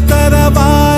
கர்த்தரவாய்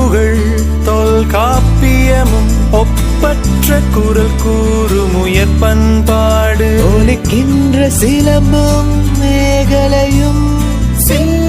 காப்பியமும் ஒப்பற்ற குரல் கூறும் உயர் பண்பாடு. ஒலிக்கின்ற சிலம்பும் மேகலையும் சில